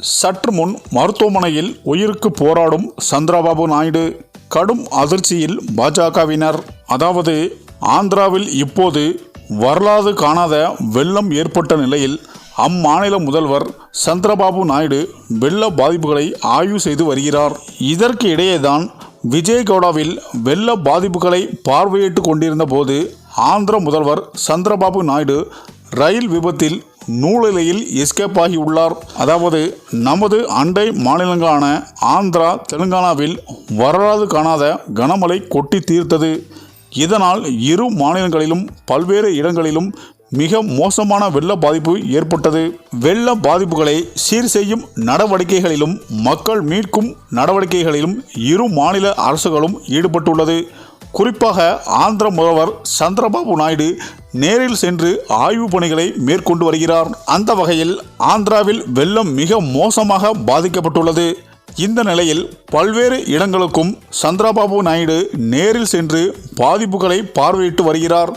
சற்று முன் மருத்துவமனையில் உயிருக்கு போராடும் சந்திரபாபு நாயுடு கடும் அதிர்ச்சியில் பாஜகவினர். அதாவது ஆந்திராவில் இப்போது வரலாறு காணாத வெள்ளம் ஏற்பட்ட நிலையில் அம்மாநில முதல்வர் சந்திரபாபு நாயுடு வெள்ள பாதிப்புகளை ஆய்வு செய்து வருகிறார். இதற்கு இடையேதான் விஜயகவுடாவில் வெள்ள பாதிப்புகளை பார்வையிட்டு கொண்டிருந்த போது ஆந்திர முதல்வர் சந்திரபாபு நாயுடு ரயில் விபத்தில் நூலிலையில் எஸ்கேப் ஆகி உள்ளார். அதாவது நமது அண்டை மாநிலங்களான ஆந்திரா தெலுங்கானாவில் வரலாறு காணாத கனமழை கொட்டி தீர்த்தது. இதனால் இரு மாநிலங்களிலும் பல்வேறு இடங்களிலும் மிக மோசமான வெள்ள பாதிப்பு ஏற்பட்டது. வெள்ள பாதிப்புகளை சீர் செய்யும் நடவடிக்கைகளிலும் மக்கள் மீட்கும் நடவடிக்கைகளிலும் இரு மாநில அரசுகளும் ஈடுபட்டுள்ளது. குறிப்பாக ஆந்திர முதல்வர் சந்திரபாபு நாயுடு நேரில் சென்று ஆய்வு பணிகளை மேற்கொண்டு வருகிறார். அந்த வகையில் ஆந்திராவில் வெள்ளம் மிக மோசமாக பாதிக்கப்பட்டுள்ளது. இந்த நிலையில் பல்வேறு இடங்களுக்கும் சந்திரபாபு நாயுடு நேரில் சென்று பாதிப்புகளை பார்வையிட்டு வருகிறார்.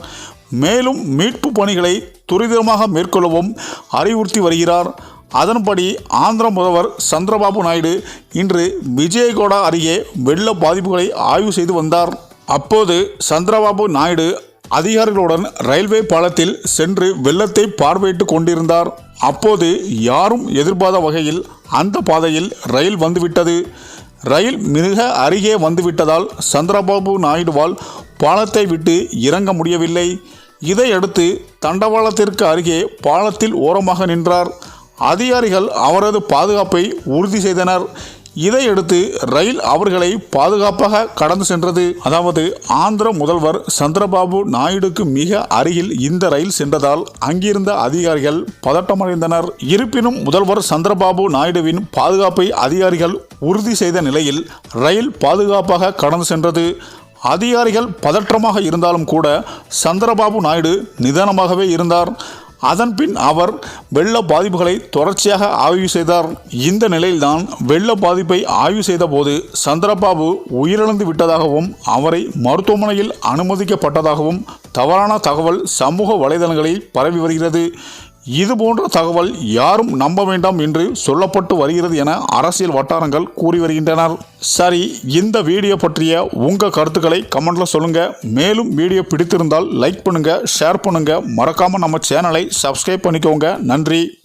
மேலும் மீட்பு பணிகளை துரிதமாக மேற்கொள்ளவும் அறிவுறுத்தி வருகிறார். அதன்படி ஆந்திர முதல்வர் சந்திரபாபு நாயுடு இன்று விஜயகோடா அருகே வெள்ள பாதிப்புகளை ஆய்வு செய்து வந்தார். அப்போது சந்திரபாபு நாயுடு அதிகாரிகளுடன் ரயில்வே பாலத்தில் சென்று வெள்ளத்தை பார்வையிட்டு கொண்டிருந்தார். அப்போது யாரும் எதிர்பார்த்த வகையில் அந்த பாதையில் ரயில் வந்துவிட்டது. ரயில் மிக அருகே வந்துவிட்டதால் சந்திரபாபு நாயுடுவால் பாலத்தை விட்டு இறங்க முடியவில்லை. இதையடுத்து தண்டவாளத்திற்கு அருகே பாலத்தில் ஓரமாக நின்றார். அதிகாரிகள் அவரது பாதுகாப்பை உறுதி செய்தனர். இதையடுத்து ரயில் அவர்களை பாதுகாப்பாக கடந்து சென்றது. அதாவது ஆந்திர முதல்வர் சந்திரபாபு நாயுடுக்கு மிக அருகில் இந்த ரயில் சென்றதால் அங்கிருந்த அதிகாரிகள் பதட்டமடைந்தனர். இருப்பினும் முதல்வர் சந்திரபாபு நாயுடுவின் பாதுகாப்பை அதிகாரிகள் உறுதி செய்த நிலையில் ரயில் பாதுகாப்பாக கடந்து சென்றது. அதிகாரிகள் பதற்றமாக இருந்தாலும் கூட சந்திரபாபு நாயுடு நிதானமாகவே இருந்தார். அதன்பின் அவர் வெள்ள பாதிப்புகளை தொடர்ச்சியாக ஆய்வு செய்தார். இந்த நிலையில்தான் வெள்ள பாதிப்பை ஆய்வு செய்தபோது சந்திரபாபு உயிரிழந்து விட்டதாகவும் அவரை மருத்துவமனையில் அனுமதிக்கப்பட்டதாகவும் தவறான தகவல் சமூக வலைதளங்களில் பரவி வருகிறது. இது போன்ற தகவல் யாரும் நம்ப வேண்டாம் என்று சொல்லப்பட்டு வருகிறது என அரசியல் வட்டாரங்கள் கூறி வருகின்றனர். சரி இந்த வீடியோ பற்றிய உங்கள் கருத்துக்களை கமெண்ட்ல சொல்லுங்க. மேலும் வீடியோ பிடித்திருந்தால் லைக் பண்ணுங்க ஷேர் பண்ணுங்க. மறக்காம நம்ம சேனலை சப்ஸ்கிரைப் பண்ணிக்கோங்க. நன்றி.